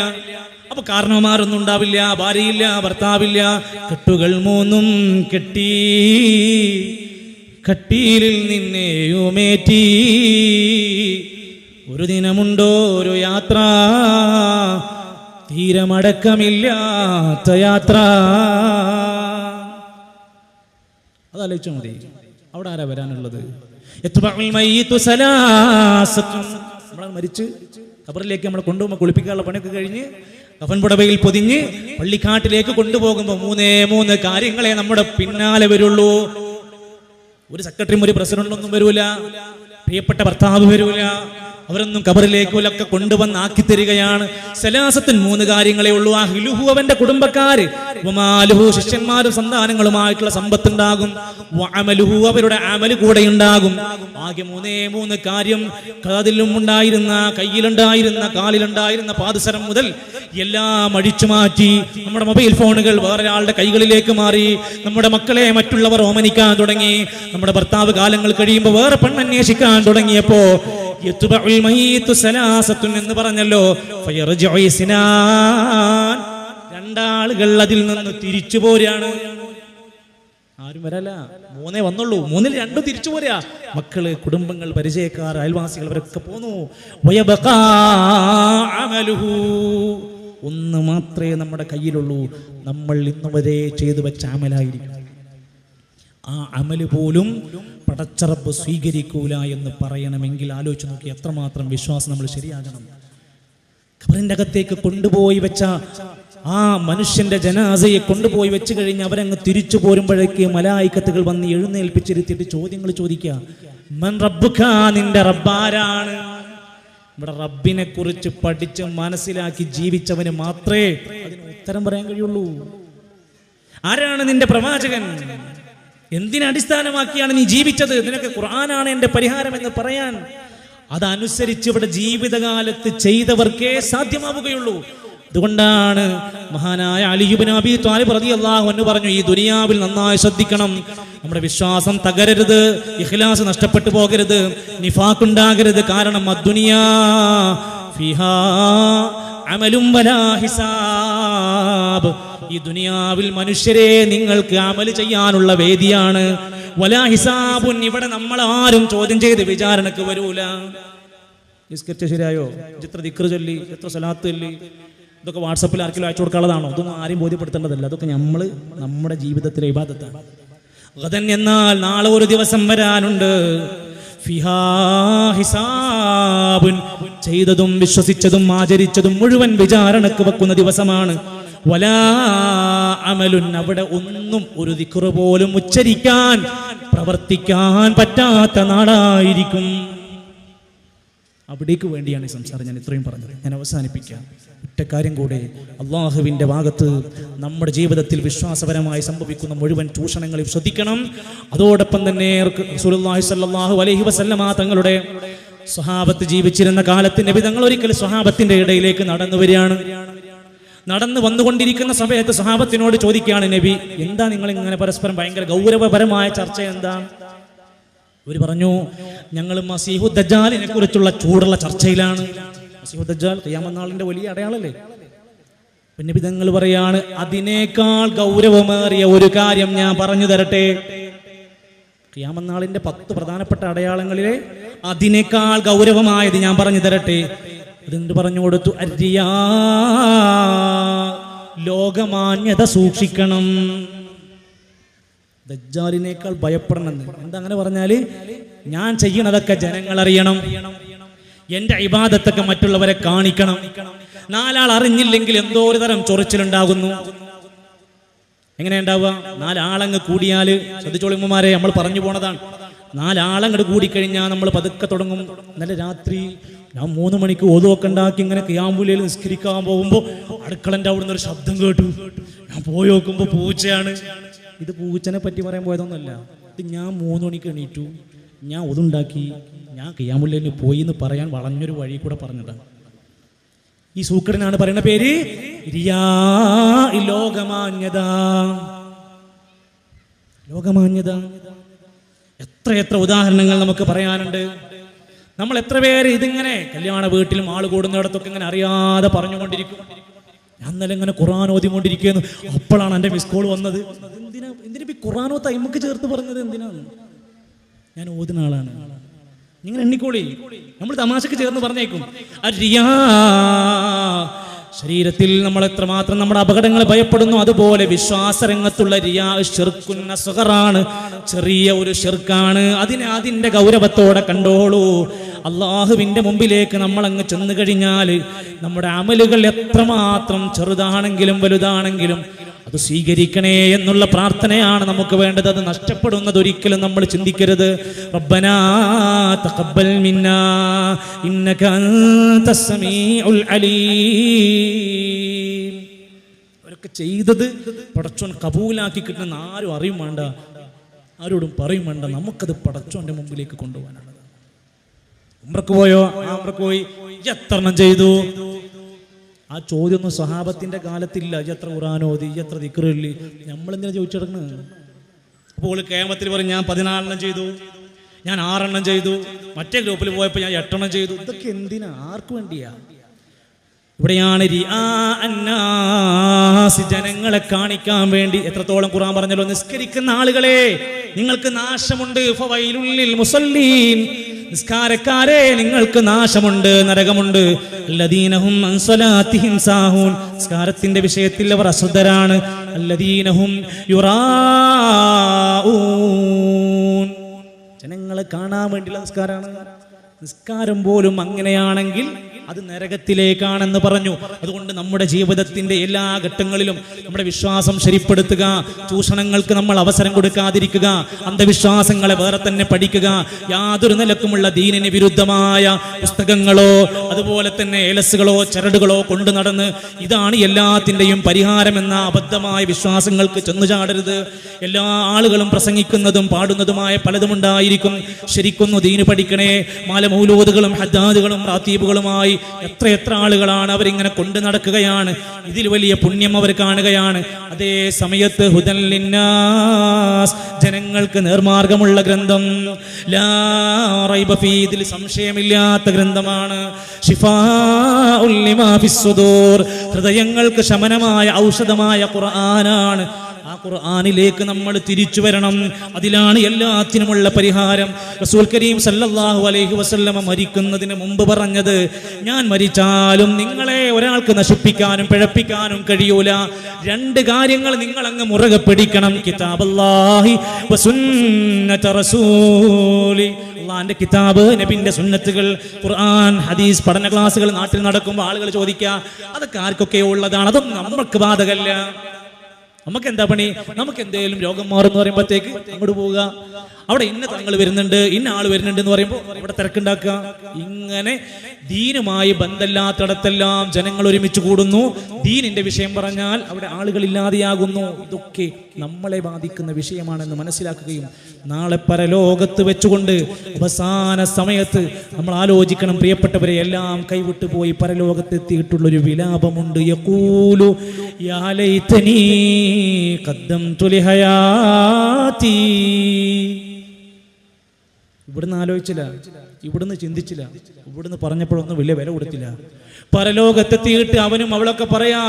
അപ്പൊ കാരണവന്മാരൊന്നും ഉണ്ടാവില്ല ഭാര്യയില്ല ഭർത്താവില്ല. കെട്ടുകൾ മൂന്നും കെട്ടി. കട്ടിയിലിൽ നിന്നെയുമേറ്റി ഒരു ദിനമുണ്ടോ ഒരു യാത്ര. തീരമടക്കമില്ലാത്ത യാത്ര. അതാലോചിച്ചാൽ മതി. അവിടെ ആരാ വരാനുള്ളത്. നമ്മളാണ് മരിച്ച് ഖബറിലേക്ക് നമ്മളെ കൊണ്ടുപോകുമ്പോൾ കുളിപ്പിക്കാനുള്ള പണിയൊക്കെ കഴിഞ്ഞ് കഫൻ പുടവയിൽ പൊതിഞ്ഞ് പള്ളിക്കാട്ടിലേക്ക് കൊണ്ടുപോകുമ്പോൾ മൂന്നേ മൂന്ന് കാര്യങ്ങളെ നമ്മുടെ പിന്നാലെ വരുള്ളൂ. ഒരു സെക്രട്ടറിയും ഒരു പ്രസിഡന്റും ഒന്നും വരൂല. പ്രിയപ്പെട്ട ഭർത്താവ് വരൂല. അവരൊന്നും കബറിലേക്കുലൊക്കെ കൊണ്ടുവന്ന് ആക്കി തരികയാണ്. സലാസത്തിന് മൂന്ന് കാര്യങ്ങളെ ഉള്ളൂ. ആ ഹിലുഹു അവന്റെ കുടുംബക്കാര്. ശിഷ്യന്മാരും സന്താനങ്ങളുമായിട്ടുള്ള സമ്പത്തുണ്ടാകും. വഅമലുഹു അവരുടെ അമൽ കൂടെ ഉണ്ടാകും. ആകെ മൂന്നേ മൂന്ന് കാര്യം കാതിലും ഉണ്ടായിരുന്ന കയ്യിലുണ്ടായിരുന്ന കാലിലുണ്ടായിരുന്ന പാദസരം മുതൽ എല്ലാം അഴിച്ചു മാറ്റി നമ്മുടെ മൊബൈൽ ഫോണുകൾ വേറൊരാളുടെ കൈകളിലേക്ക് മാറി. നമ്മുടെ മക്കളെ മറ്റുള്ളവർ ഓമനിക്കാൻ തുടങ്ങി. നമ്മുടെ ഭർത്താവ് കാലങ്ങൾ കഴിയുമ്പോൾ വേറെ പെണ്ണന്വേഷിക്കാൻ തുടങ്ങിയപ്പോ സലാസത്തുൻ എന്ന് പറഞ്ഞല്ലോ. രണ്ടാളുകൾ അതിൽ നിന്ന് തിരിച്ചു പോരാണ്. ആരും വരല്ല. മൂന്നേ വന്നുള്ളൂ. മൂന്നിൽ രണ്ടും തിരിച്ചു പോരാ. മക്കൾ കുടുംബങ്ങൾ പരിചയക്കാർ അയൽവാസികൾ അവരൊക്കെ പോന്നു. ഒന്ന് മാത്രമേ നമ്മുടെ കയ്യിലുള്ളൂ. നമ്മൾ ഇന്നുവരെ ചെയ്തു വെച്ച അമലായിരിക്കും. ആ അമൽ പോലും പടച്ചറപ്പ് സ്വീകരിക്കൂല എന്ന് പറയണമെങ്കിൽ ആലോചിച്ച് നോക്കി എത്രമാത്രം വിശ്വാസം നമ്മൾ ശരിയാകണം. ഖബറിന്റെ അകത്തേക്ക് കൊണ്ടുപോയി വെച്ച ആ മനുഷ്യന്റെ ജനാസയെ കൊണ്ടുപോയി വെച്ച് കഴിഞ്ഞ് അവരങ്ങ് തിരിച്ചു പോരുമ്പോഴേക്ക് മലായിക്കത്തുകൾ വന്ന് എഴുന്നേൽപ്പിച്ചിരുത്തിയിട്ട് ചോദ്യങ്ങൾ ചോദിക്കുക മൻ നിന്റെ റബ്ബാരാണ് ഇവിടെ റബ്ബിനെ കുറിച്ച് പഠിച്ച് മനസ്സിലാക്കി ജീവിച്ചവന് മാത്രമേ ഉത്തരം പറയാൻ കഴിയുള്ളൂ. ആരാണ് നിന്റെ പ്രവാചകൻ? എന്തിനടിസ്ഥാനമാക്കിയാണ് നീ ജീവിച്ചത്? നിനക്ക് ഖുർആനാണ് എന്റെ പരിഹാരം എന്ന് പറയാൻ. അതനുസരിച്ച് ഇവിടെ ജീവിതകാലത്ത് ചെയ്തവർക്കേ സാധ്യമാവുകയുള്ളൂ. അതുകൊണ്ടാണ് മഹാനായ അലിയുബിൻ അബി താലിബ് അള്ളാഹു എന്ന് പറഞ്ഞു ഈ ദുനിയാവിൽ നന്നായി ശ്രദ്ധിക്കണം. നമ്മുടെ വിശ്വാസം തകരരുത് ഇഖ്ലാസ് നഷ്ടപ്പെട്ടു പോകരുത് നിഫാക്കുണ്ടാകരുത് കാരണം അദ്ദുനിയാ ഫിഹാ അമലും വലാ ഹിസാബ്. ഈ ദുനിയാവിൽ മനുഷ്യരെ നിങ്ങൾക്ക് അമൽ ചെയ്യാനുള്ള വേദിയാണ്. വലാ ഹിസാബുൻ ഇവിടെ നമ്മൾ ആരും ചോദ്യം ചെയ്ത് വിചാരണക്ക് വരൂല. നിസ്കരിച്ച ശരിയായോ? എത്ര ദിക്ർ ചൊല്ലി എത്ര സലാത്ത് ചൊല്ലി. ഇതൊക്കെ വാട്സപ്പിൽ ആർക്കെങ്കിലും അയച്ചു കൊടുക്കാനുള്ളതാണോ? ഇതൊന്നും ആരെയും ബോധ്യപ്പെടുത്തേണ്ടതല്ല. അതൊക്കെ നമ്മൾ നമ്മുടെ ജീവിതത്തിലെ ഇബാദത്താണ് ഗതൻ എന്നാൽ നാളെ ഒരു ദിവസം വരാനുണ്ട്. ചെയ്തതും വിശ്വസിച്ചതും ആചരിച്ചതും മുഴുവൻ വിചാരണക്ക് വെക്കുന്ന ദിവസമാണ്. വലാ അമലുൻ അവിടെ ഒന്നും ഒരു ദിക്കുറ പോലും ഉച്ചരിക്കാൻ പ്രവർത്തിക്കാൻ പറ്റാത്ത നാടായിരിക്കും. അവിടേക്ക് വേണ്ടിയാണ് ഈ സംസാരം ഞാൻ ഇത്രയും പറഞ്ഞത്. ഞാൻ അവസാനിപ്പിക്കാം. ഒറ്റക്കാര്യം കൂടെ അള്ളാഹുവിന്റെ ഭാഗത്ത് നമ്മുടെ ജീവിതത്തിൽ വിശ്വാസപരമായി സംഭവിക്കുന്ന മുഴുവൻ ചൂഷണങ്ങളിൽ ശ്രദ്ധിക്കണം. അതോടൊപ്പം തന്നെ സ്വല്ലല്ലാഹു അലൈഹി വസല്ലമ തങ്ങളുടെ സ്വഹാബത്ത് ജീവിച്ചിരുന്ന കാലത്ത് നബി തങ്ങൾ ഒരിക്കൽ ഇടയിലേക്ക് നടന്നു വരികയാണ്. നടന്നു വന്നുകൊണ്ടിരിക്കുന്ന സമയത്ത് സഹാബത്തിനോട് ചോദിക്കുകയാണ് നബി എന്താ നിങ്ങൾ ഇങ്ങനെ പരസ്പരം ഭയങ്കര ഗൗരവപരമായ ചർച്ച എന്താ? ഇവർ പറഞ്ഞു ഞങ്ങൾ മസീഹു ദജാലിനെ കുറിച്ചുള്ള ചൂടുള്ള ചർച്ചയിലാണ്. മസീഹു ദജാൽ വലിയ അടയാളല്ലേ? പിന്നെ വിധങ്ങൾ പറയാണ് അതിനേക്കാൾ ഗൗരവമേറിയ ഒരു കാര്യം ഞാൻ പറഞ്ഞു തരട്ടെ. ഖിയാമനാളിന്റെ പത്ത് പ്രധാനപ്പെട്ട അടയാളങ്ങളിലെ അതിനേക്കാൾ ഗൗരവമായത് ഞാൻ പറഞ്ഞു തരട്ടെ. അതെന്ത് പറഞ്ഞു കൊടുത്തു? അരിയാ. ലോകമാന്യത സൂക്ഷിക്കണം. ദജ്ജാലിനേക്കാൾ ഭയപ്പെടണമെന്ന്. എന്താ അങ്ങനെ പറഞ്ഞാൽ? ഞാൻ ചെയ്യണതൊക്കെ ജനങ്ങൾ അറിയണം. എന്റെ ഇബാദത്തൊക്കെ മറ്റുള്ളവരെ കാണിക്കണം. നാലാൾ അറിഞ്ഞില്ലെങ്കിൽ എന്തോ ഒരു തരം ചൊറിച്ചിലുണ്ടാകുന്നു. എങ്ങനെ ഉണ്ടാവുക? നാലാളങ്ങ് കൂടിയാൽ ശ്രദ്ധിച്ചോളിമ്മമാരെ നമ്മൾ പറഞ്ഞു പോണതാണ്. നാലാളങ്ങട് കൂടിക്കഴിഞ്ഞാൽ നമ്മൾ പതുക്കെ തുടങ്ങും. നല്ല രാത്രി ഞാൻ മൂന്ന് മണിക്ക് ഓതുവൊക്കെ ഉണ്ടാക്കി ഇങ്ങനെ കിയാമ്പുലയിൽ നിസ്കരിക്കാൻ പോകുമ്പോൾ അടുക്കളന്റെ അവിടുന്ന് ഒരു ശബ്ദം കേട്ടു. ഞാൻ പോയി നോക്കുമ്പോൾ പൂച്ചയാണ്. ഇത് പൂച്ചനെ പറ്റി പറയാൻ പോയതൊന്നുമല്ല. ഇത് ഞാൻ മൂന്ന് മണിക്ക് എണീറ്റു. ഞാൻ ഒതുണ്ടാക്കി. ഞാൻ കിയാമുല്ലയിൽ പോയി എന്ന് പറയാൻ വളഞ്ഞൊരു വഴി കൂടെ പറഞ്ഞതാണ് ഈ സൂക്കടിനാണ് പറയുന്ന പേര്? ലോകമാന്യത. ലോകമാന്യത. എത്ര എത്ര ഉദാഹരണങ്ങൾ നമുക്ക് പറയാനുണ്ട്. നമ്മൾ എത്ര പേര് ഇതിങ്ങനെ കല്യാണ വീട്ടിലും ആൾ കൂടുന്നിടത്തൊക്കെ ഇങ്ങനെ അറിയാതെ പറഞ്ഞുകൊണ്ടിരിക്കും. ഞാൻ ഇന്നലെ ഇങ്ങനെ ഖുറാൻ ഓതിക്കൊണ്ടിരിക്കുന്നു. അപ്പോഴാണ് എന്റെ മിസ് കോൾ വന്നത്. എന്തിനാ എന്തിനാ ഖുർആനോ തൈമക്ക് ചേർത്ത് പറഞ്ഞത്? എന്തിനാണ് ഞാൻ ഓതുന്ന ആളാണ്. നിങ്ങൾ എണ്ണിക്കോളി. നമ്മൾ തമാശക്ക് ചേർന്ന് പറഞ്ഞേക്കും. ശരീരത്തിൽ നമ്മൾ എത്രമാത്രം നമ്മുടെ അപകടങ്ങൾ ഭയപ്പെടുന്നു അതുപോലെ വിശ്വാസരംഗത്തുള്ള റിയാ ഷിർക്കുന്ന ചെറിയ ഒരു ഷിർക്കാണ് അതിനെ അതിന്റെ ഗൗരവത്തോടെ കണ്ടോളൂ. അള്ളാഹുവിന്റെ മുമ്പിലേക്ക് നമ്മൾ അങ്ങ് ചെന്നു കഴിഞ്ഞാൽ നമ്മുടെ അമലുകൾ എത്രമാത്രം ചെറുതാണെങ്കിലും വലുതാണെങ്കിലും അത് സ്വീകരിക്കണേ എന്നുള്ള പ്രാർത്ഥനയാണ് നമുക്ക് വേണ്ടത്. അത് നഷ്ടപ്പെടുന്നത് ഒരിക്കലും നമ്മൾ ചിന്തിക്കരുത്. റബ്ബനാ തഖബ്ബൽ മിന്നാ ഇന്നക അൻതസ് സമീഉൽ അലീം. അവരൊക്കെ ചെയ്തത് പടച്ചോൻ കബൂലാക്കി കിട്ടുന്ന ആരും അറിയും വേണ്ട. ആരോടും പറയും വേണ്ട. നമുക്കത് പടച്ചോന്റെ മുമ്പിലേക്ക് കൊണ്ടുപോകാനുള്ളത്. ഉമ്രക്ക് പോയോ? ആ ഉമ്രക്ക് പോയി. ഇയ്യ് എത്ര ചെയ്തു? ആ ചോദ്യമൊന്നും സ്വഹാബത്തിന്റെ കാലത്തില്ല. ഇയ്യ് എത്ര ഇയ്യ് എത്ര ദിക്റില്ലി? നമ്മളെന്തിനാ ചോദിച്ചെടുക്കുന്നത് അപ്പോൾ കേമത്തിൽ പറഞ്ഞ് ഞാൻ പതിനാലെണ്ണം ചെയ്തു ഞാൻ ആറെണ്ണം ചെയ്തു മറ്റേ ഗ്രൂപ്പിൽ പോയപ്പോൾ ഞാൻ എട്ടെണ്ണം ചെയ്തു. ഇതൊക്കെ എന്തിനാ? ആർക്ക് വേണ്ടിയാ? ഇവിടെയാണ് ജനങ്ങളെ കാണിക്കാൻ വേണ്ടി എത്രത്തോളം ഖുർആൻ പറഞ്ഞല്ലോ? നിസ്കരിക്കുന്ന ആളുകളെ നിങ്ങൾക്ക് നാശമുണ്ട് മുസല്ലീൻ നിസ്കാരക്കാരെ നിങ്ങൾക്ക് നാശമുണ്ട് നരകമുണ്ട്. സാഹൂൻ. നിസ്കാരത്തിന്റെ വിഷയത്തിൽ അവർ അശ്രദ്ധരാണ്. അല്ലദീനഹും യുറാഊൻ. ജനങ്ങളെ കാണാൻ വേണ്ടിയുള്ള നിസ്കാരമാണ്. നിസ്കാരം പോലും അങ്ങനെയാണെങ്കിൽ അത് നരകത്തിലേക്കാണെന്ന് പറഞ്ഞു. അതുകൊണ്ട് നമ്മുടെ ജീവിതത്തിന്റെ എല്ലാ ഘട്ടങ്ങളിലും നമ്മുടെ വിശ്വാസം ശരിപ്പെടുത്തുക. ചൂഷണങ്ങൾക്ക് നമ്മൾ അവസരം കൊടുക്കാതിരിക്കുക. അന്ധവിശ്വാസങ്ങളെ വേറെ തന്നെ പഠിക്കുക. യാതൊരു നിലക്കുമുള്ള ദീനിന് വിരുദ്ധമായ പുസ്തകങ്ങളോ അതുപോലെ തന്നെ ഏലസുകളോ ചരടുകളോ കൊണ്ടു നടന്ന് ഇതാണ് എല്ലാത്തിന്റെയും പരിഹാരം എന്ന അബദ്ധമായ വിശ്വാസങ്ങൾക്ക് ചെന്നു ചാടരുത്. എല്ലാ ആളുകളും പ്രസംഗിക്കുന്നതും പാടുന്നതുമായ പലതും ഉണ്ടായിരിക്കും. ശരിക്കൊന്നു ദീന് പഠിക്കണേ. മാലമൗലൂദുകളും ഹദ്ദാദുകളും റാത്തീബുകളുമായി എത്ര എത്ര ആളുകളാണ് അവരിങ്ങനെ കൊണ്ടു നടക്കുകയാണ്. ഇതിൽ വലിയ പുണ്യം അവർ കാണുകയാണ്. അതേ സമയത്ത് ഹുദൻ ലിന്നാസ് ജനങ്ങൾക്ക് നേർമാർഗമുള്ള ഗ്രന്ഥം. ഇതിൽ സംശയമില്ലാത്ത ഗ്രന്ഥമാണ്. ഹൃദയങ്ങൾക്ക് ശമനമായ ഔഷധമായ ഖുർആനാണ്. ആ ഖുർആാനിലേക്ക് നമ്മൾ തിരിച്ചു വരണം. അതിലാണ് എല്ലാത്തിനുമുള്ള പരിഹാരം. റസൂൽ കരീം സല്ലല്ലാഹു അലൈഹി വസല്ലമ മരിക്കുന്നതിന് മുമ്പ് പറഞ്ഞത് ഞാൻ മരിച്ചാലും നിങ്ങളെ ഒരാൾക്ക് നശിപ്പിക്കാനും പിഴപ്പിക്കാനും കഴിയൂല. രണ്ട് കാര്യങ്ങൾ നിങ്ങൾ അങ്ങ് മുറുകെ പിടിക്കണം. കിതാബല്ലാഹി റസൂലി. കിതാബ് നബിന്റെ സുന്നത്തുകൾ ഖുർആൻ ഹദീസ് പഠന ക്ലാസ്സുകൾ നാട്ടിൽ നടക്കുമ്പോൾ ആളുകൾ ചോദിക്കുക അതൊക്കെ ആർക്കൊക്കെ ഉള്ളതാണ്? അതും നമ്മൾക്ക് ബാധകല്ല. നമുക്ക് എന്താ പണി? നമുക്ക് എന്തെങ്കിലും രോഗം മാറുമെന്ന് പറയുമ്പോഴത്തേക്ക് അങ്ങോട്ട് പോവുക. അവിടെ ഇന്ന തങ്ങൾ വരുന്നുണ്ട് ഇന്ന ആൾ വരുന്നുണ്ട് എന്ന് പറയുമ്പോൾ അവിടെ തിരക്കുണ്ടാക്കുക. ഇങ്ങനെ ദീനുമായി ബന്ധമില്ലാത്തിടത്തെല്ലാം ജനങ്ങൾ ഒരുമിച്ച് കൂടുന്നു. ദീനിന്റെ വിഷയം പറഞ്ഞാൽ അവിടെ ആളുകൾ ഇല്ലാതെയാകുന്നു. ഇതൊക്കെ നമ്മളെ ബാധിക്കുന്ന വിഷയമാണെന്ന് മനസ്സിലാക്കുകയും നാളെ പരലോകത്ത് വെച്ചുകൊണ്ട് അവസാന സമയത്ത് നമ്മൾ ആലോചിക്കണം. പ്രിയപ്പെട്ടവരെ എല്ലാം കൈവിട്ടു പോയി വിലാപമുണ്ട്. ലൈതനീ ഖദ്ദംതു ലിഹയാതി ഇവിടുന്ന് ആലോചിച്ചില്ല? ഇവിടുന്ന് ചിന്തിച്ചില്ല. ഇവിടുന്ന് പറഞ്ഞപ്പോഴൊന്നും വലിയ വില കൊടുത്തില്ല. പരലോകത്തെത്തിയിട്ട് അവനും അവളൊക്കെ പറയാ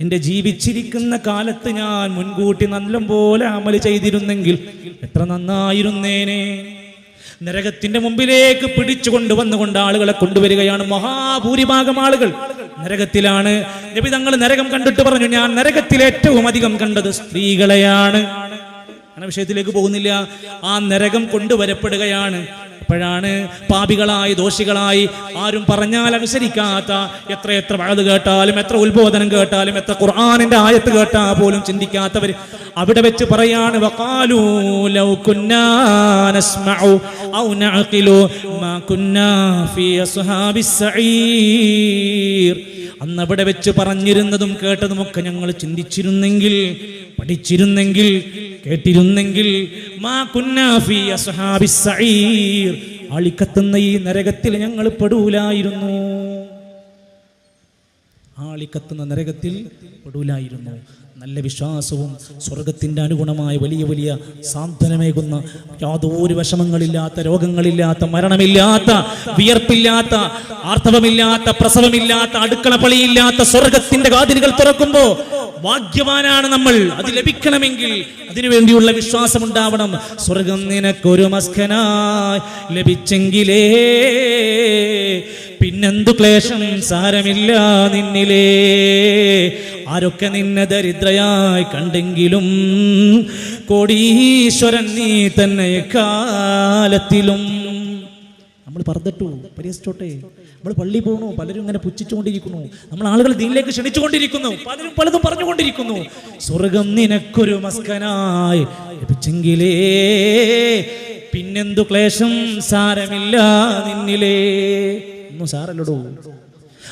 എന്റെ ജീവിച്ചിരിക്കുന്ന കാലത്ത് ഞാൻ മുൻകൂട്ടി നല്ലപോലെ അമൽ ചെയ്തിരുന്നെങ്കിൽ എത്ര നന്നായിരുന്നേനെ. നരകത്തിന്റെ മുമ്പിലേക്ക് പിടിച്ചു കൊണ്ടുവന്നുകൊണ്ട് ആളുകളെ കൊണ്ടുവരികയാണ് മഹാഭൂരിഭാഗം ആളുകൾ. നരകത്തിലാണ്. നബി തങ്ങൾ നരകം കണ്ടിട്ട് പറഞ്ഞു ഞാൻ നരകത്തിൽ ഏറ്റവും അധികം കണ്ടത് സ്ത്രീകളെയാണ്. വിഷയത്തിലേക്ക് പോകുന്നില്ല. ആ നരകം കൊണ്ടുവരപ്പെടുകയാണ്. അപ്പോഴാണ് പാപികളായി ദോഷികളായി ആരും പറഞ്ഞാൽ അനുസരിക്കാത്ത എത്ര എത്ര വഴത് കേട്ടാലും എത്ര ഉത്ബോധനം കേട്ടാലും എത്ര ഖുർആാനിന്റെ ആയത്ത് കേട്ടാ പോലും ചിന്തിക്കാത്തവർ അവിടെ വെച്ച് പറയാണ് വഖാലൂ ലൗ കുന്നാ നസ്മഉ ഔ നഅഖിലു മാ കുന്നാ ഫീ അസ്ഹാബിസ് അന്ന് അവിടെ വെച്ച് പറഞ്ഞിരുന്നതും കേട്ടതുമൊക്കെ ഞങ്ങൾ ചിന്തിച്ചിരുന്നെങ്കിൽ പഠിച്ചിരുന്നെങ്കിൽ കേട്ടിരുന്നെങ്കിൽ ആളിക്കത്തുന്ന ഈ നരകത്തിൽ ഞങ്ങൾ പെടൂലായിരുന്നു. ആളിക്കത്തുന്ന നരകത്തിൽ പെടൂലായിരുന്നു. നല്ല വിശ്വാസവും സ്വർഗത്തിന്റെ അനുഗുണമായ വലിയ വലിയ സാന്ത്വനമേകുന്ന യാതൊരു വിഷമങ്ങളില്ലാത്ത രോഗങ്ങളില്ലാത്ത മരണമില്ലാത്ത വിയർപ്പില്ലാത്ത ആർത്തവമില്ലാത്ത പ്രസവമില്ലാത്ത അടുക്കള പളിയില്ലാത്ത സ്വർഗത്തിന്റെ തുറക്കുമ്പോൾ തുറക്കുമ്പോ ഭാഗ്യവാനാണ് നമ്മൾ. അത് ലഭിക്കണമെങ്കിൽ അതിനുവേണ്ടിയുള്ള വിശ്വാസം ഉണ്ടാവണം. സ്വർഗം നിനക്കൊരു മസ്കനായി ലഭിച്ചെങ്കിലേ പിന്നെന്തു ക്ലേശം? സാരമില്ല നിന്നിലേ. ആരൊക്കെ നിന്നെ ദരിദ്രയായി കണ്ടെങ്കിലും കോടീശ്വരൻ നീ തന്നെ കാലത്തിലും നമ്മൾ പറഞ്ഞിട്ടു പരിഹസിച്ചോട്ടെ. നമ്മൾ പള്ളി പോകണു പലരും ഇങ്ങനെ പുച്ഛിച്ചുകൊണ്ടിരിക്കുന്നു. നമ്മൾ ആളുകൾ ദീനിലേക്ക് ക്ഷണിച്ചുകൊണ്ടിരിക്കുന്നു പലരും പലതും പറഞ്ഞുകൊണ്ടിരിക്കുന്നു. സ്വർഗം നിനക്കൊരു മസ്കനായി ലഭിച്ചെങ്കിലേ പിന്നെന്തു ക്ലേശം? സാരമില്ല നിന്നിലേ. ഒന്നും സാരല്ലടോ.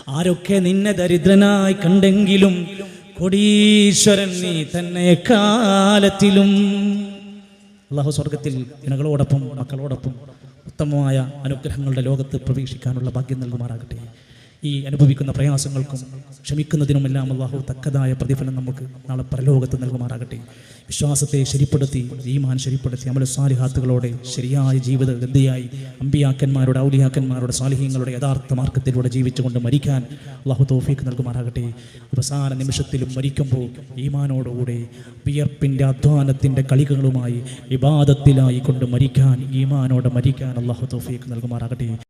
ആരൊക്കെ നിന്നെ ദരിദ്രനായി കണ്ടെങ്കിലും കൊടീശ്വരൻ നീ തന്നെ കാലത്തിലും. അള്ളാഹു സ്വർഗത്തിൽ ഇണകളോടൊപ്പം മക്കളോടൊപ്പം ഉത്തമമായ അനുഗ്രഹങ്ങളുടെ ലോകത്ത് പ്രവേശിക്കാനുള്ള ഭാഗ്യം നൽകുമാറാകട്ടെ. ഈ അനുഭവിക്കുന്ന പ്രയാസങ്ങൾക്കും ക്ഷമിക്കുന്നതിനുമെല്ലാം അള്ളാഹു തക്കതായ പ്രതിഫലം നമുക്ക് നാളെ പരലോകത്ത് നൽകുമാറാകട്ടെ. വിശ്വാസത്തെ ശരിപ്പെടുത്തി ഈമാൻ ശരിപ്പെടുത്തി അമല സാലിഹാത്തുകളോടെ ശരിയായ ജീവിത ഗതിയായി അമ്പിയാക്കന്മാരുടെ ഔലിയാക്കന്മാരുടെ സാലിഹ്യങ്ങളുടെ യഥാർത്ഥ മാർഗത്തിലൂടെ ജീവിച്ചുകൊണ്ട് മരിക്കാൻ അള്ളാഹു തോഫീക്ക് നൽകുമാറാകട്ടെ. അവസാന നിമിഷത്തിലും മരിക്കുമ്പോൾ ഈമാനോടുകൂടെ വിയർപ്പിന്റെ അധ്വാനത്തിന്റെ കളികളുമായി വിവാദത്തിലായി കൊണ്ട് മരിക്കാൻ ഈമാനോടെ മരിക്കാൻ അള്ളാഹു തോഫീക്ക് നൽകുമാറാകട്ടെ.